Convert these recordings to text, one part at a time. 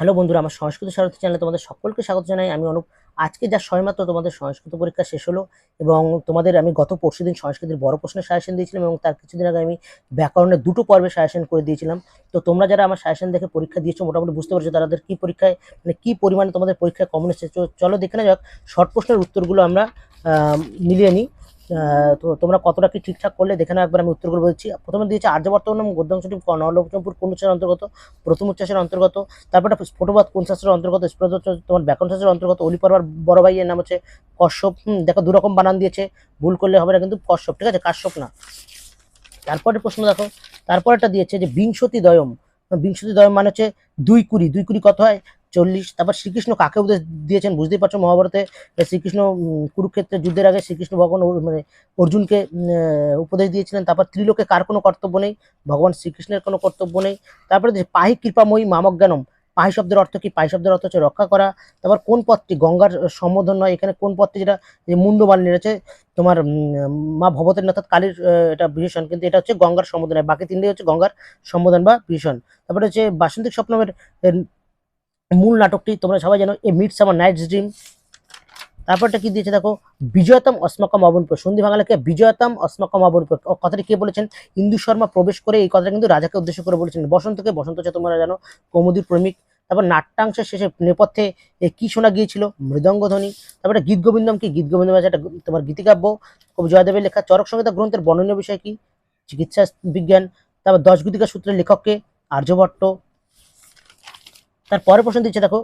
Hello বন্ধুরা, আমার সংস্কৃত সারথী চ্যানেলে তোমাদের সকলকে স্বাগত জানাই। আমি অনুপ। আজকে যা সবেমাত্র তোমাদের সংস্কৃত পরীক্ষা শেষ হলো এবং তোমাদের আমি গত পরশু দিন সংস্কৃতির বড় প্রশ্নের সাজেশন দিয়েছিলাম এবং তার কিছুদিন আগে আমি ব্যাকরণের দুটো পর্বে সাজেশন করে দিয়েছিলাম। তো তোমরা যারা আমার সাজেশন দেখে পরীক্ষা দিয়েছ, মোটামুটি বুঝতে পারছ তাদের কী পরীক্ষায় মানে কী পরিমাণে তোমাদের পরীক্ষায় কমন এসেছে। চলো দেখে না যাক। শর্ট প্রশ্নের উত্তরগুলো আমরা মিলিয়ে নিই। তোমরা কতটা কি ঠিকঠাক করলে? দেখে নাও একবার আমি উত্তরগুলো বলছি। প্রথমে দিয়েছে আর্যবর্ত নাম গদ্যাংশটি নলচম্পুর কোন উচ্চাসের অন্তর্গত? প্রথম উচ্চাসের অন্তর্গত। তারপরে স্ফোটবাদ কোন শাস্ত্রের অন্তর্গত? তোমার ব্যাকরণ শাস্ত্রের অন্তর্গত। অলিপরবার বড় ভাইয়ের নাম হচ্ছে কশ্যপ। দেখো দু রকম বানান দিয়েছে। ভুল করলে হবে না কিন্তু কশ্যপ, ঠিক আছে? কাশ্যপ না। তারপরে প্রশ্ন দেখো। তারপরেটা দিয়েছে যে বিংশতি দয়ম। বিংশতি দয়ম মানে হচ্ছে দুই কুড়ি। দুই কুড়ি কত হয়? চল্লিশ, তারপর শ্রীকৃষ্ণ কাকে উপদেশ দিয়েছেন বুঝতেই পারছ মহাভারতে? শ্রীকৃষ্ণ কুরুক্ষেত্রে যুদ্ধের আগে শ্রীকৃষ্ণ ভগবান মানে অর্জুনকে উপদেশ দিয়েছিলেন। তারপর ত্রিলোকে কার কোনো কর্তব্য নেই? ভগবান শ্রীকৃষ্ণের কোনো কর্তব্য নেই। তারপরে পাহি কৃপাময়ী মামক জ্ঞানম, পাহি শব্দের অর্থ কি? পাহি শব্দের অর্থ হচ্ছে রক্ষা করা। তারপর কোন পথটি? গঙ্গার সম্বোধন নয়, এখানে কোন পথটি? যেটা, যে মুন্ড বানিয়ে রয়েছে তোমার মা ভবতের অর্থাৎ কালীর এটা বিভীষণ। কিন্তু এটা হচ্ছে গঙ্গার সম্বোধন বাকি তিনটে হচ্ছে গঙ্গার সম্বোধন বা বিভীষণ। তারপরে হচ্ছে বাসন্তিক স্বপ্নমের মূল নাটকটি তোমরা সবাই জানো, a midsummer night's dream তারপরটা কি দিয়েছে দেখো, বিজয়তম অস্মাকম অবনপ সন্ধি বাংলাকে বিজয়তম অস্মাকম অবনপ কথাটি কে বলেছেন? ইন্দু শর্মা প্রবেশ করে এই কথাটা কিন্তু রাজাকে উদ্দেশ্য করে বলেছেন বসন্তকে বসন্ত হচ্ছে তোমরা জানো কৌমুদীর প্রেমিক। তারপর নাট্যাংশের শেষে নেপথ্যে এ কি শোনা গিয়েছিল? মৃদঙ্গ ধ্বনি তারপরে গীত গোবিন্দম কি? গীত গোবিন্দম আছে একটা তোমার গীতিকাব্য, কবি জয়দেবের লেখা। চরক সংহিতা গ্রন্থের বর্ণনীয় বিষয় কি? চিকিৎসা বিজ্ঞান। তারপর দশ গুতিকা সূত্রের লেখককে আর্যভট্ট তার পরের প্রশ্ন দিচ্ছে, দেখো।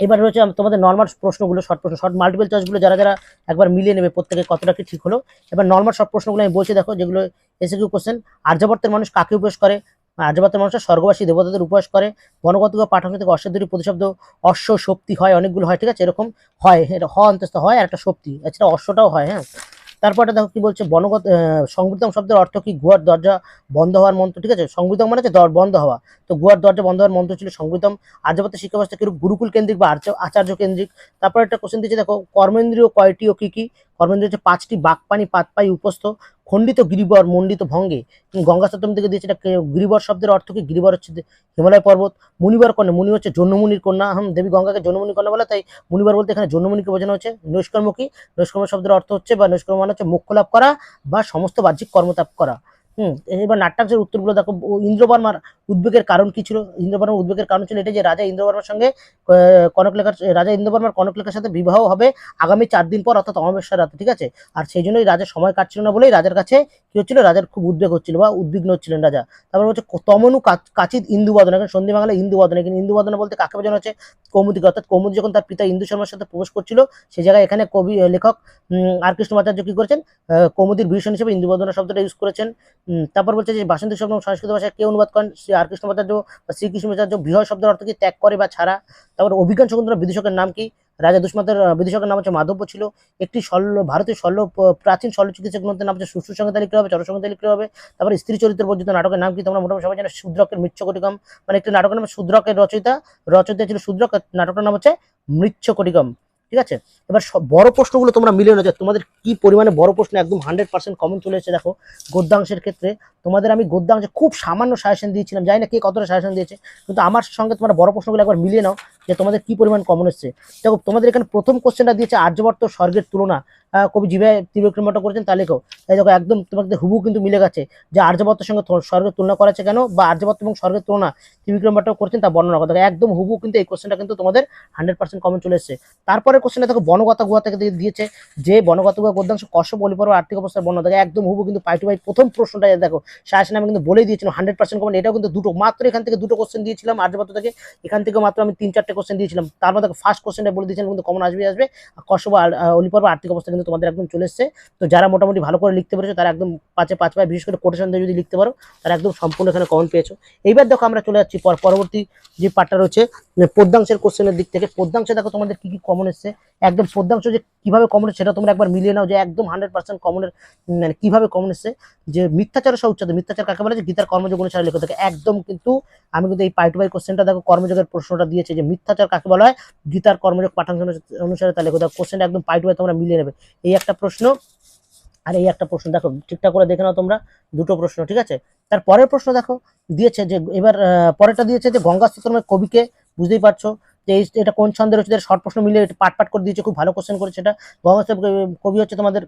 এবার রয়েছে তোমাদের নর্মাল প্রশ্নগুলো শর্ট প্রশ্ন শর্ট মাল্টিপল চয়েসগুলো যারা যারা একবার মিলিয়ে নেবে প্রত্যেকে কতটা কি ঠিক হলো। এবার নর্মাল শর্ট প্রশ্নগুলো আমি বলছি, দেখো, যেগুলো এসে কিউ কোশ্চেন আর্যভট্টের মানুষ কাকে উপবাস করে? আর্যভট্টের মানুষরা স্বর্গবাসী দেবতাদের উপবাস করে। বনগত বা পাঠক থেকে অশ্বের প্রতিশব্দ অশ্ব শক্তি হয়, অনেকগুলো হয়, ঠিক আছে? এরকম হয় এটা হ অন্তস্থ হয় আর একটা শক্তি। এছাড়া অশ্বটাও হয় হ্যাঁ? তারপরে দেখো কি বলছে, বনগত সংবিধান শব্দের অর্থ কি? গুয়ার দরজা বন্ধ হওয়ার মন্ত্র, ঠিক আছে? সংবিধান মানে হচ্ছে বন্ধ হওয়া। তো গুহার দরজা বন্ধ হওয়ার মন্ত্র ছিল সংবিধান। আর্যভট্টের শিক্ষা ব্যবস্থা কিরূপ? গুরুকুল কেন্দ্রিক বা আচার্য কেন্দ্রিক। তারপর একটা কোশ্চেন দিচ্ছে দেখো, কর্মেন্দ্রীয় কয়টি ও কি কি? কর্মেন্দ্রীয় হচ্ছে পাঁচটি বাকপানি, পাতপাই, উপস্থ, খণ্ডিত গিরিবর, মণ্ডিত ভঙ্গে। গঙ্গা সপ্তম থেকে দিয়েছে এটা গিরিবর শব্দের অর্থ কি? গিরিবর হচ্ছে হিমালয় পর্বত, মুনিবার কন্যা, মুনি হচ্ছে জন্মমুনির কন্যা। হম দেবী গঙ্গাকে জন্মমুনি কন্যা বলে, তাই মুনিবার বলতে এখানে জন্মমুনিকে বোঝানো হচ্ছে। নৈষ্কর্মকী নৈষ্কর্ম শব্দের অর্থ হচ্ছে বা নৈষ্কর্ম মানে হচ্ছে মুখ্য লাভ করা বা সমস্ত বাহ্যিক কর্মতাপ করা। হুম, এবার নাট্যাংশের উত্তরগুলো দেখো ইন্দ্রবর্মার উদ্বেগের কারণ কি ছিল? ইন্দ্রবর্মার উদ্বেগের কারণ ছিল এটা যে রাজা ইন্দ্রবর্মার সঙ্গে কনকলেখার রাজা ইন্দ্রবর্মার কনকলেখার সাথে বিবাহ হবে আগামী চার দিন পর, অর্থাৎ অমাবস্যা রাতে, ঠিক আছে? আর সেই জন্যই রাজার সময় কাটছিল না বলেই রাজার কাছে কি হচ্ছিল? রাজার খুব উদ্বেগ হচ্ছিল বা উদ্বিগ্ন হচ্ছিলেন রাজা। তারপর হচ্ছে তমনু কাচিত ইন্দু বদন। এখানে সন্ধি বাংলা ইন্দু বদন এখানে ইন্দু বদন বলতে কাকে বোঝানো হচ্ছে? কৌমুদিকে। অর্থাৎ কৌমুদি যখন তার পিতা ইন্দু শর্মার সাথে প্রবেশ করছিল সেই জায়গায় এখানে কবি, লেখক আর কৃষ্ণমাচার্য কি করেছেন? কৌমুদির ভীষণ হিসেবে ইন্দু বদনা শব্দটা ইউজ করেছেন। তারপর বলছে যে বাসন্তী শব্দ সংস্কৃত ভাষায় কে অনুবাদ করেন? শ্রী আর কৃষ্ণমাচার্য বা বৃহৎ শব্দের অর্থ কি? ত্যাগ করে বা ছাড়া। তারপর অভিজ্ঞান শকুন্তলা বিদূষকের নাম কি? রাজা দুষ্মাতের বিদূষকের নাম হচ্ছে মাধব্য ছিল। একটি শল্য, ভারতীয় শল্য প্রাচীন শল্য চিকিৎসা গ্রন্থের নাম হচ্ছে সুশ্রু সংহিতা লিখতে হবে চর সংহিতা লিখতে হবে। তারপর স্ত্রী চরিত্র বর্জিত নাটকের নাম কি? তোমরা মোটামুটি সবাই জানো, শূদ্রকের মৃচ্ছকটিকম। মানে একটি নাটকের নাম শূদ্রকের রচয়িতা রচয়িতা ছিল শূদ্রক নাটকের নাম হচ্ছে মৃচ্ছকটিকম। ঠিক আছে? এবার বড় প্রশ্নগুলো তোমরা মিলে মিলিয়ে যে তোমাদের কি পরিমাণে বড় প্রশ্ন একদম হান্ড্রেড পার্সেন্ট কমন চলে এসেছে দেখো। গদ্যাংশের ক্ষেত্রে তোমাদের আমি গদ্যাংশে খুব সামান্য সাজেশন দিয়েছিলাম, জানি না কে কতটা সাজেশন দিয়েছে, কিন্তু আমার সঙ্গে তোমরা বড় প্রশ্নগুলো একবার মিলিয়ে নাও। যে তোমাদের কি পরিমাণ কমন এসছে? দেখো, তোমাদের এখানে প্রথম কোশ্চেনটা দিয়েছে আর্যবর্ত স্বর্গের তুলনা। কবি জিভায় তীব্রক্রমটা করেছেন, তা লেখো। এই দেখো, একদম তোমাদের হুবু কিন্তু মিলে গেছে যে আর্যবর্তের সঙ্গে স্বর্গের তুলনা করা কেন বা আর্যবর্ত এবং স্বর্গের তুলনা ত্রিবিক্রমটাও করছেন, তা বর্ণনা কথা একদম হুবু কিন্তু এই কোশ্চেনটা কিন্তু তোমাদের হান্ড্রেড পার্সেন্ট কমন চলে এসেছে। তারপরে কোশ্চেনটা দেখো, বনগতা গুহা থেকে দিয়েছে যে বনগত গুহা গদ্যাংশ কষ্ট বলিপর্ব আর্থিক অবস্থার বর্ণনা। দেখো, একদম হুবু কিন্তু পাই টু পাই প্রথম প্রশ্নটা দেখো শাসন আমি কিন্তু বলেই দিয়েছিলাম হান্ড্রেড পার্সেন্ট কমন এটাও কিন্তু দুটো, মাত্র এখান থেকে দুটো কোশ্চেন দিয়েছিলাম আর্যবর্ত থেকে। এখান থেকে মাত্র আমি তিন, চারটে কোশ্চেন দিয়েছিলাম। তার মধ্যে ফার্স্ট কোশ্চেনটা বলে দিয়েছিলাম, কিন্তু কমন আসবে আসবে। কষ্ট অলিপর্ব আর্থিক অবস্থা কিন্তু তোমাদের একদম চলে এসেছে। তো যারা মোটামুটি ভালো করে লিখতে পেরেছ, তারা একদম পাঁচে পাঁচ পায়, বিশেষ করে কোটেশন যদি লিখতে পারো, তারা একদম সম্পূর্ণ এখানে কমন পেয়েছ। এইবার দেখো আমরা চলে যাচ্ছি পর- পরবর্তী যে পার্টটা রয়েছে পদ্মাংশের কোশ্চেনের দিক থেকে। পদ্মাংশে দেখো তোমাদের কী কী কমন এসছে। একদম পদ্যাংশ যে কীভাবে কমন সেটা তোমরা একবার মিলিয়ে নাও যে একদম হান্ড্রেড পার্সেন্ট কমনের মানে কীভাবে কমন এসছে। যে মিথ্যাচার সহ উচ্চাদ মিথ্যাচার কাকে বলে? যে গীতার কর্মযোগ অনুসারে লেখা। থাকে একদম কিন্তু আমি কিন্তু এই পাই টু পাই কোশ্চেনটা দেখো, কর্মযোগের প্রশ্নটা দিয়েছে যে মিথ্যাচার কাকে বলা হয়? গীতার কর্মযোগ পাঠাংশ অনুসারে তা লেখো। দেখো কোশ্চেনটা একদম পাই টু পাই তোমরা মিলিয়ে নেবে। এই একটা প্রশ্ন, আর এই একটা প্রশ্ন, দেখো, ঠিকঠাক করে দেখে নাও তোমরা, দুটো প্রশ্ন, ঠিক আছে? তার পরের প্রশ্ন দেখো, দিয়েছে যে, এবার পরেরটা দিয়েছে যে গঙ্গা স্তোত্রমের কবিকে, বুঝতেই পারছ? এই- এটা কোন ছন্দে হচ্ছে শর্ট প্রশ্ন মিলে পাট পাট করে দিয়েছে, খুব ভালো কোশ্চেন করেছে এটা। গঙ্গা কবি হচ্ছে তোমাদের?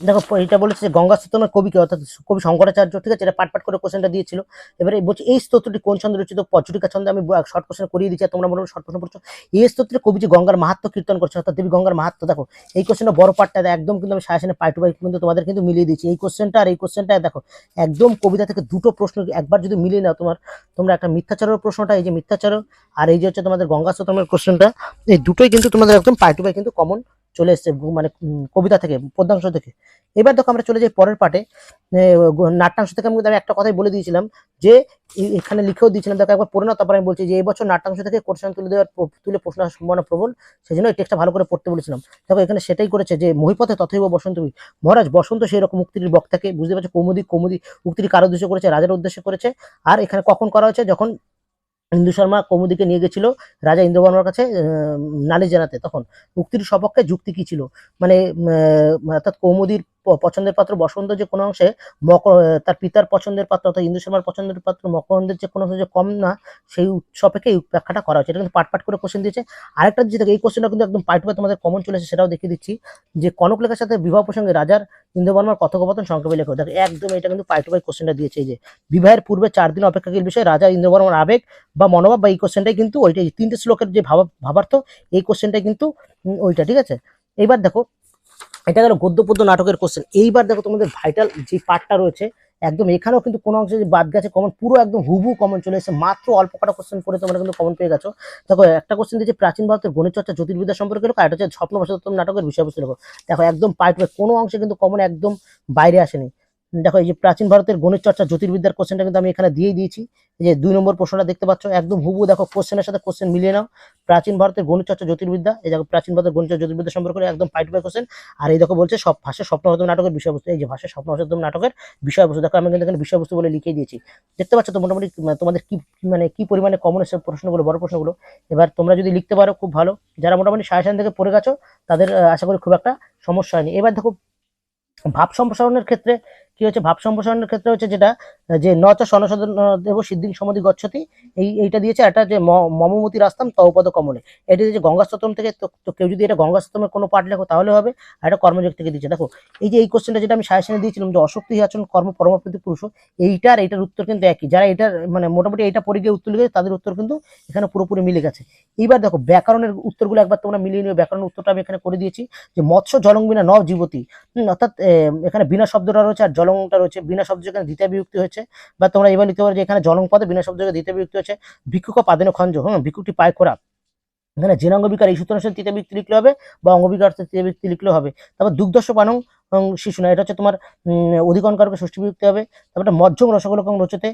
দেখো, এটা বলেছে যে গঙ্গা স্তোত্রমের কবিকে, অর্থাৎ কবি শঙ্করাচার্য, ঠিক আছে? এটা পাট পাট করে কোশ্চেনটা দিয়েছিল। এবারে বলছে, এই স্তোত্রটি কোন ছন্দে রচিত? পর্যটিকা ছন্দে আমি শর্ট কোশ্চেন করিয়ে দিচ্ছি তোমরা মনে শর্ট প্রশ্ন পড়ছো। এই স্তোত্রে কবি যে গঙ্গার মাহাত্ম কীর্তন করছে, অর্থাৎ দেবী গঙ্গার মাহাত্ম। দেখো, এই কোশ্চেনটা বড় পার্টটা একদম কিন্তু আমি সায়াসনে পাই টু পাই কিন্তু তোমাদের কিন্তু মিলিয়ে দিচ্ছি এই কোশ্চেনটা আর এই কোশ্চেনটা দেখো, একদম কবিতা থেকে দুটো প্রশ্ন একবার যদি মিলিয়ে নাও তোমার, তোমরা একটা মিথ্যাচারের প্রশ্নটা, এই যে মিথ্যাচার, আর এই যে হচ্ছে তোমাদের গঙ্গা স্তোত্রমের কোশ্চেনটা এই দুটোই কিন্তু তোমাদের একদম পাই টু পাই কিন্তু কমন চলে এসছে মানে কবিতা থেকে পদ্যাংশ থেকে। এবার দেখো আমরা চলে যাই পরের পার্টে নাট্যাংশ থেকে আমি একটা কথাই বলে দিয়েছিলাম যে এখানে লিখেও দিয়েছিলাম। দেখো একবার পড়ে তারপর আমি বলছি যে, এই বছর নাট্যাংশ থেকে কোশ্চেন তুলে দেওয়ার তুলে প্রশ্ন সম্ভাবনা প্রবল সেই জন্য এই টেক্সটটা ভালো করে পড়তে বলেছিলাম। দেখো এখানে সেটাই করেছে যে, মহিপথে তথৈব বসন্ত। মহারাজ বসন্ত সেই রকম মুক্তির বক্তাকে বুঝতে পারছ, কৌমুদি কৌমুদি উক্তির কারও উদ্দেশ্য করেছে, রাজার উদ্দেশ্যে করেছে। আর এখানে কখন করা হয়েছে? যখন ইন্দু শর্মা কৌমুদিকে নিয়ে গেছিল রাজা ইন্দ্রবর্মার কাছে নালিশ জানাতে। তখন উক্তির সপক্ষে যুক্তি কি ছিল? মানে অর্থাৎ কৌমুদির পছন্দের পাত্র বসন্ত যে কোনো অংশে, মকর তার পিতার পছন্দের পাত্র অর্থাৎ ইন্দু শর্মার পছন্দের পাত্র মকরন্দের যে কোনো অংশে যে কম না, সেই সপক্ষে এই ব্যাখ্যাটা করা হয়েছে। এটা কিন্তু পাট পাট করে কোশ্চেন দিয়েছে। আরেকটা দেখো, এই কোশ্চেনটা কিন্তু একদম পাই তোমাদের কমন চলেছে সেটাও দেখিয়ে দিচ্ছি। যে কনক লেখার সাথে বিবাহ প্রসঙ্গে রাজার ইন্দ্রবর্মার কথোপকথন সংক্ষেপে লেখো। দেখো, একদম এটা কিন্তু পাই কোশ্চেনটা দিয়েছে যে, বিবাহের পূর্বে চার দিন অপেক্ষাকীর বিষয়ে রাজা ইন্দ্রবর্মার আবেগ বা মনোভাব বা এই কোশ্চেনটাই কিন্তু ওইটাই। তিনটে শ্লোকের যে ভাবা, ভাবার্থ, এই কোশ্চেনটাই কিন্তু ওইটা, ঠিক আছে? এইবার দেখো এটা গেল গদ্য পদ্য নাটকের কোশ্চেন এইবার দেখো তোমাদের ভাইটাল যে পার্টটা রয়েছে, একদম এখানেও কিন্তু কোনো অংশে যে বাদ গেছে কমন পুরো একদম হুবু কমন চলে এসেছে। মাত্র অল্প কটা কোশ্চেন করে তোমরা কিন্তু কমন পেয়ে গেছো। দেখো, একটা কোশ্চেন দিয়েছে, প্রাচীন ভারতের গণিত চর্চা জ্যোতির্বিদ্যা সম্পর্কে লেখো, আর এটা হচ্ছে স্বপ্ন নাটকের বিষয়বস্তু লেখো। দেখো, একদম পার্ট কোনো অংশে কিন্তু কমন একদম বাইরে আসেনি। দেখো, এই যে প্রাচীন ভারতের গণিত চর্চা, জ্যোতির্বিদ্যার কোশ্চেনটা কিন্তু আমি এখানে দিয়ে দিয়েছি। যে দুই নম্বর প্রশ্নটা দেখতে পাচ্ছ, একদম হুবু দেখো কোশ্চেনের সাথে কোশ্চেন মিলিয়ে নাও। প্রাচীন ভারতের গণিত চর্চা, জ্যোতির্বিদ্যা, এই দেখো প্রাচীন ভারতের গণিত জ্যোতির্বিদ্যা সম্পর্কে একদম ফাইট বাই কোশ্চেন আর এই দেখো বলছে সব ভাষা স্বপ্নহতম নাটকের বিষয়বস্তু। এই যে ভাষা স্বপ্নহতম নাটকের বিষয়বস্তু, দেখো আমি কিন্তু এখানে বিষয়বস্তু বলে লিখে দিয়েছি। দেখতে পাচ্ছ তো মোটামুটি মানে তোমাদের কি মানে কি পরিমাণে কমন এসে প্রশ্নগুলো, বড় প্রশ্নগুলো? এবার তোমরা যদি লিখতে পারো, খুব ভালো। যারা মোটামুটি সায়াসান থেকে পড়ে গেছো, তাদের আশা করি খুব একটা সমস্যা হয়নি। এবার দেখো ভাব সম্প্রসারণের ক্ষেত্রে কি হচ্ছে, ভাব সম্প্রসারণের ক্ষেত্রে হচ্ছে যেটা, যে নচ সনসদন দেব সিদ্ধিং সমাধি গচ্ছতি, এই, এইটা দিয়েছে এটা যে মমমতি রাস্তাম তৌপদ কমলে। এটা দিয়েছে গঙ্গাস্তম থেকে তো কেউ যদি এটা গঙ্গাস্তমের কোনো পাঠ লেখো, তাহলে হবে, আর এটা কর্মযোগ থেকে দিচ্ছে। দেখো, এই যে এই কোশ্চেনটা যেটা আমি সায়াসনে দিয়েছিলাম, যে অশক্তি আচরণ কর্ম পরমপ্রতি পুরুষ এইটার এইটার উত্তর কিন্তু একই। যারা এটার মানে মোটামুটি এইটা পরে গিয়ে উত্তর লিখেছে, তাদের উত্তর কিন্তু এখানে পুরোপুরি মিলে গেছে। এইবার দেখো, ব্যাকরণের উত্তরগুলো একবার তোমরা মিলিয়ে নিও। ব্যাকরণের উত্তরটা আমি এখানে করে দিয়েছি, যে মৎস্য জলং বিনা নব জীবতী অর্থাৎ এখানে বিনা শব্দটা রয়েছে, আর জলংটা রয়েছে বিনা শব্দ এখানে দ্বিতীয় বিভক্তি হয়েছে। বা তোমরা এবার লিখতে পারো যে এখানে জলং পদে বিনা শব্দ দ্বিতীয় বিভক্তি হচ্ছে ভিক্ষুক পাদেন খঞ্জ হ্যাঁ ভিক্ষুকটি পায় করা এখানে জেনাঙ্গ বিকার এই সূত্র অনুসারে তৃতীয় ব্যক্তি লিখলে হবে বা অঙ্গবিকার তৃতীয় ব্যক্তি লিখলে হবে। তারপর দুগ্ধস্ব পানং শিশু না এটা হচ্ছে তোমার উম, অধিকরণ কারকে ষষ্ঠী বিভক্তি হবে। তারপরে মজ্জং রসগোলকং রচতে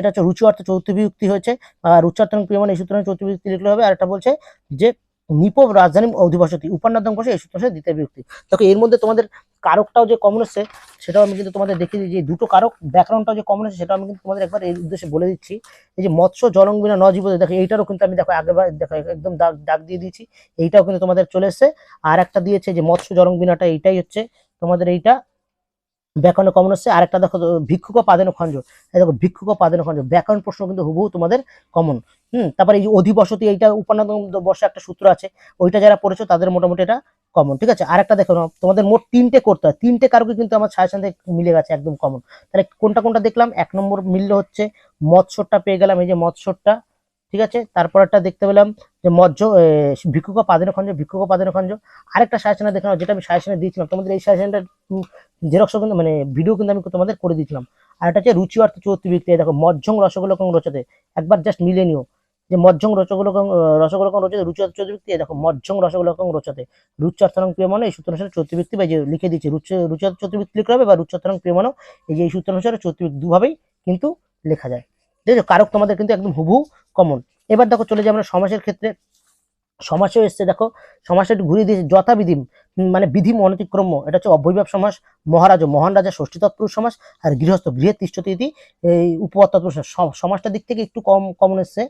এটা হচ্ছে রুচি অর্থ চৌথ বিভক্তি হয়েছে। আর উচ্চারণ প্রিয়মান এই সূত্র চৌথ বিভক্তি লিখলে হবে। আর এটা বলছে যে নিপব রাজধানী অধিবসতি উপন্যাদং বসে এই সূত্র দ্বিতীয় বিভক্তি। দেখো, এর মধ্যে তোমাদের কারকটাও যে কমন হচ্ছে সেটাও আমি কিন্তু তোমাদের দেখিয়ে দিই যে দুটো কারক, ব্যাকরণটাও যে কমন হচ্ছে সেটাও আমি কিন্তু তোমাদের একবার এই উদ্দেশ্যে বলে দিচ্ছি। এই যে মৎস্য, জলং বিনা, নজীবত, দেখো, এইটারও কিন্তু আমি দেখো আগেবার দেখো, একদম দাগ দাগ দিয়ে দিয়েছি। এইটাও কিন্তু তোমাদের চলে এসছে। আর একটা দিয়েছে যে মৎস্য, জলং বিনাটা এইটাই হচ্ছে। তোমাদের এইটা ব্যাকরণে কমন হচ্ছে। আর একটা দেখো ভিক্ষুক পাদেন খঞ্জ দেখো, ভিক্ষুক পাদেন খঞ্জ ব্যাকরণ প্রশ্ন কিন্তু হুবহু তোমাদের কমন হুম, তারপরে এই যে অধিবসতি, এইটা উপান্ন বর্ষে একটা সূত্র আছে। ওইটা যারা পড়েছো, তাদের মোটামুটি এটা কমন ঠিক আছে? আর একটা দেখো, তোমাদের মোট তিনটে করতে হয়। তিনটে কারকে কিন্তু আমার সাজেশন থেকে মিলে গেছে একদম কমন তাহলে কোনটা কোনটা দেখলাম? এক নম্বর মিললে হচ্ছে, মৎস্যটা পেয়ে গেলাম। এই যে মৎস্যটা ঠিক আছে? তারপর একটা দেখতে পেলাম যে মজ্জ ভিক্ষুক পাদেন খঞ্জ, ভিক্ষুক পাদেন খঞ্জ। আরেকটা সাজেশনে দেখলাম, যেটা আমি সাজেশনে দিয়েছিলাম, তোমাদের এই সাজেশনটা জেরক্স কিন্তু মানে ভিডিও কিন্তু আমি তোমাদের করে দিয়েছিলাম। আর এটা হচ্ছে রুচি অর্থ চৌত্রি ব্যক্তি এই দেখো, মজ্জং রসগোলকং রচতে। একবার জাস্ট মিলে নিও। যে মজ্জং রসগোলকং রসগোলকং রচতে, রুচি অর্থ চৌত্রি ব্যক্তি এই দেখো, মজ্জং রসগোলকং রচতে। রুচার্থনং প্রিয়মানো এই সূত্র অনুসারে চৌত্রি ব্যক্তি বা যে লিখে দিচ্ছি রুচ, রুচি অর্থ চৌত্রি ব্যক্তি লিখতে হবে, বা রুচার্থনং প্রিয়মানো এই যে এই সূত্র অনুসারে চৌত্রি ব্যক্তি দুভাবেই কিন্তু লেখা যায়। আছে কারক তোমাদের কিন্তু একদম হুবহু কমন এবার দেখো চলে যাই আমরা সমাসের ক্ষেত্রে। সমাসেও এসছে, দেখো একটু ঘুরিয়ে দিয়েছে যথাবিধি মানে বিধি অনতিক্রম্য। এটা হচ্ছে অবৈভাব সমাস, মহারাজ মহান রাজা ষষ্ঠী তৎপুরুষ সমাস, আর গৃহস্থ গৃহের তিষ্ঠতি এই উপপাদ সমাসটার দিক থেকে একটু কম কমন এসছে।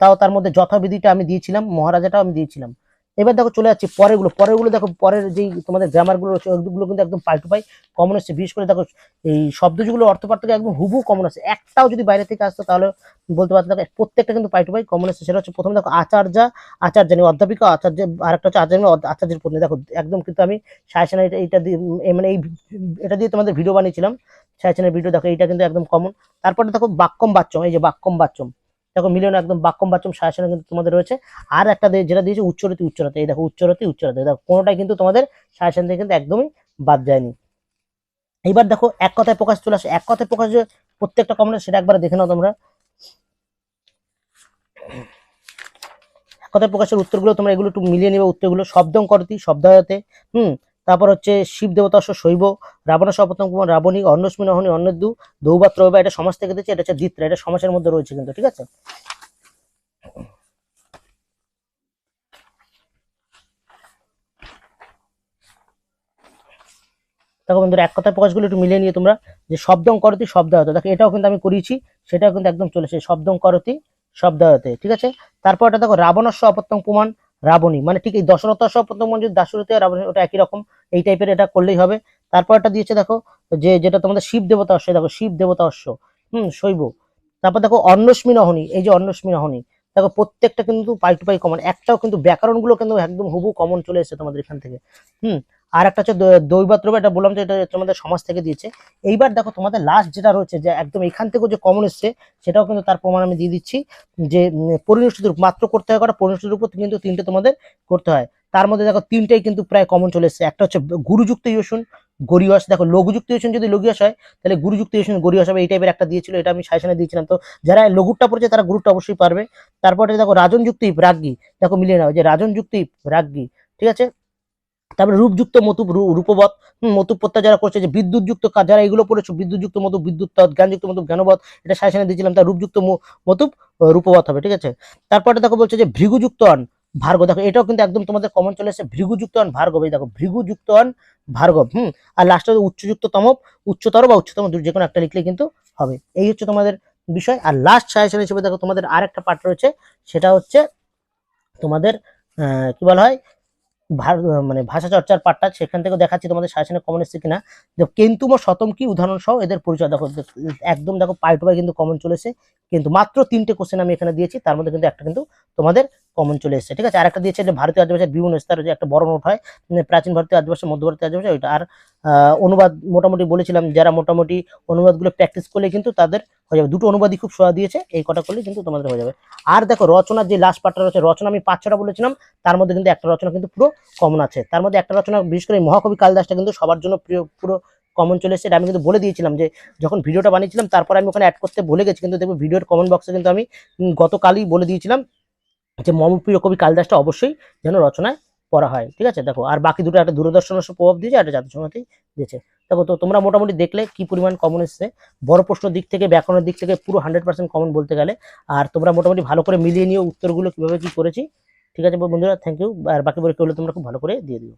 তাও তার মধ্যে যথাবিধিটা আমি দিয়েছিলাম, মহারাজাটাও আমি দিয়েছিলাম। এবার দেখো চলে যাচ্ছি পরেরগুলো। পরেরগুলো দেখো, পরের যেই তোমাদের গ্রামারগুলো রয়েছে, ওইগুলো কিন্তু একদম পাই টু পাই। কমন এসছে বিশেষ করে দেখো, এই শব্দ যেগুলো অর্থ পার্থক্য একদম হুবু কমন আছে একটাও যদি বাইরে থেকে আসতো তাহলে বলতে পারতো দেখো, প্রত্যেকটা কিন্তু পাই টু পাই কমন এসছে সেটা হচ্ছে প্রথমে দেখো আচার্য আচার্য আচার্যানী অধ্যাপিকা, আচার্য আর একটা হচ্ছে আচার্য, আচার্যের পত্নী। দেখো, একদম কিন্তু আমি সায়াসানা এটা এইটা দিয়ে মানে এই এটা দিয়ে তোমাদের ভিডিও বানিয়েছিলাম। সায়াসানের ভিডিও দেখো, এইটা কিন্তু একদম কমন তারপরে দেখো বাক্যম বাচ্চম, এই যে বাক্যম বাচ্চম। দেখো মিলিয়ন একদম বাক্যম বাচ্চম সায়াসানা কিন্তু তোমাদের রয়েছে। আর একটা যেটা দিয়েছে উচ্চরতি উচ্চরতি। এই দেখো, উচ্চরতি উচ্চরতি। দেখো, কোনোটাই কিন্তু তোমাদের সায়াসান থেকে কিন্তু একদমই বাদ যায়নি। এইবার দেখো, এক কথায় প্রকাশ চলে আসে। এক কথায় প্রকাশ প্রত্যেকটা কমন সেটা একবার দেখে নাও তোমরা। এক কথায় প্রকাশের উত্তরগুলো তোমরা এগুলো একটু মিলিয়ে নেবে, উত্তরগুলো শব্দং করতি, শব্দায়তে। হুম তারপর হচ্ছে শিব দেবতাস্য শৈব, রাবণ সপতম কুমার, রাবণী অন্নস্মিন অহনি অন্নদু দৌবাত্র এটা সমাজ থেকে দিচ্ছে, এটা হচ্ছে দিত্রা, এটা সমাজের মধ্যে রয়েছে কিন্তু, ঠিক আছে? দেখো বন্ধুরা, এক কথায় প্রকাশগুলো একটু মিলিয়ে নিয়ে তোমরা, যে শব্দং করতি শব্দায়ত, দেখো এটাও কিন্তু আমি করিয়েছি, সেটাও কিন্তু একদম চলেছে, শব্দং করতি শব্দায়তে, ঠিক আছে? তারপর এটা দেখো রাবণস্য অপত্যং প্রমাণ রাবণী। মানে ঠিক এই দশরথ অপত্যং প্রথম যদি দাসরথী আর রাবণী, ওটা একই রকম। এই টাইপের এটা করলেই হবে। তারপর একটা দিয়েছে দেখো, যে যেটা তোমাদের শিব দেবতা অশ্ব, দেখো শিব দেবতা অশ্ব। হুম, শৈব। তারপর দেখো অন্নস্মী নহনী এই যে অন্নস্মী নহনি দেখো, প্রত্যেকটা কিন্তু পাই টু পাই কমন একটাও কিন্তু ব্যাকরণগুলো কিন্তু একদম হুবু কমন চলে এসেছে তোমাদের এখান থেকে। হুম? আর একটা হচ্ছে দৈবাত্র এটা বললাম যে এটা তোমাদের সমাজ থেকে দিয়েছে। এইবার দেখো, তোমাদের লাস্ট যেটা রয়েছে, যে একদম এখান থেকেও যে কমন এসছে, সেটাও কিন্তু তার প্রমাণ আমি দিয়ে দিচ্ছি। যে পরিনিষ্ঠিত রূপ, মাত্র করতে হয় কটা? পরিনিষ্ঠিত রূপ কিন্তু তিনটে তোমাদের করতে হয়। তার মধ্যে দেখো তিনটাই কিন্তু প্রায় কমন চলে এসছে। একটা হচ্ছে গুরুযুক্ত ইয়সুন গরিয়স। দেখো লঘুযুক্ত ইয়সুন যদি লঘিয়াস হয় তাহলে গুরুযুক্ত ইয়সুন গরিয়স হবে এই টাইপের একটা দিয়েছিল এটা আমি সাজেশনে দিয়েছিলাম। তো যারা লঘুটা পড়েছে তারা গুরুটা অবশ্যই পারবে। তারপরে দেখো রাজনযুক্ত ইপ রাজ্ঞী। দেখো মিলিয়ে নাও যে রাজনযুক্ত রাজ্ঞী ঠিক আছে? তারপরে রূপযুক্ত মতুপ রূপবত হুম, মতুপ যারা করছে যে বিদ্যুৎযুক্ত কাজ যারা এগুলো পড়েছো বিদ্যুৎযুক্ত মতুপ বিদ্যুৎ জ্ঞানযুক্ত মতুপ জ্ঞানবত এটা সাজেশনে দিয়েছিলাম। তার রূপযুক্ত মতুপ রূপবত হবে ঠিক আছে? তারপরে দেখো বলছে যে ভৃগুযুক্ত অন ভার্গব। দেখো, এটাও কিন্তু একদম তোমাদের কমন চলে এসেছে। ভৃগুযুক্ত অন ভার্গব। এই দেখো, ভৃগুযুক্ত অন ভার্গব, হুম? আর লাস্টে উচ্চযুক্ত তমব উচ্চতর বা উচ্চতম যে কোনো একটা লিখলে কিন্তু হবে। এই হচ্ছে তোমাদের বিষয়। আর লাস্ট সাজেশন হিসেবে দেখো, তোমাদের আর একটা পার্ট রয়েছে। সেটা হচ্ছে তোমাদের কি বলা হয়? মানে ভাষা চর্চার পাঠটা সেখান থেকে দেখাচ্ছি তোমাদের সাজেশনে কমন এসছে কিনা। কেন্তুম ও শতম কি উদাহরণ সহ এদের পরিচয়। দেখো দেখ- একদম দেখো পাই টু পাই কিন্তু কমন চলেছে কিন্তু মাত্র তিনটে কোশ্চেন আমি এখানে দিয়েছি, তার মধ্যে কিন্তু একটা কিন্তু তোমাদের কমন চলে এসেছে, ঠিক আছে? আর একটা দিয়েছে যে ভারতীয় আদিবাসীর বিভিন্ন স্তরে যে একটা বড় নোট হয় প্রাচীন ভারতীয় আদিবাসী মধ্যবর্তী আদিবাসী, ওইটা। আর অনুবাদ মোটামুটি বলেছিলাম, যারা মোটামুটি অনুবাদগুলো প্র্যাকটিস করলে কিন্তু তাদের হয়ে যাবে। দুটো অনুবাদই খুব সোয়া দিয়েছে, এই কটা করলে কিন্তু তোমাদের হয়ে যাবে। আর দেখো রচনার যে লাস্ট পার্টটা রয়েছে, রচনা আমি পাঁচ ছটা বলেছিলাম, তার মধ্যে কিন্তু একটা রচনা কিন্তু পুরো কমন আছে। তার মধ্যে একটা রচনা, বিশেষ করে মহাকবি কালিদাসটা কিন্তু সবার জন্য প্রিয়, পুরো কমন চলে এসেছে। আমি কিন্তু বলে দিয়েছিলাম যে, যখন ভিডিওটা বানিয়েছিলাম, তারপর আমি ওখানে অ্যাড করতে ভুলে গেছি। কিন্তু দেখব ভিডিওর কমেন্ট বক্সে কিন্তু আমি গতকালই বলে দিয়েছিলাম যে মমপ্রিয় কবি কালিদাসটা অবশ্যই যেন রচনায় পড়া হয়। ঠিক আছে? দেখো, আর বাকি দুটো একটা দূরদর্শন প্রভাব দিয়েছে একটা জাতীয় সঙ্গতেই দিয়েছে। দেখো, তো তোমরা মোটামুটি দেখলে কি পরিমাণ কমন এসেছে। বড় প্রশ্ন দিক থেকে, ব্যাকরণের দিক থেকে পুরো হান্ড্রেড পার্সেন্ট কমন বলতে গেলে। আর তোমরা মোটামুটি ভালো করে মিলিয়ে নিও উত্তরগুলো কীভাবে কি করেছি। ঠিক আছে বন্ধুরা? থ্যাংক ইউ আর বাকি পরীক্ষাগুলো তোমরা খুব ভালো করে দিয়ে দিও।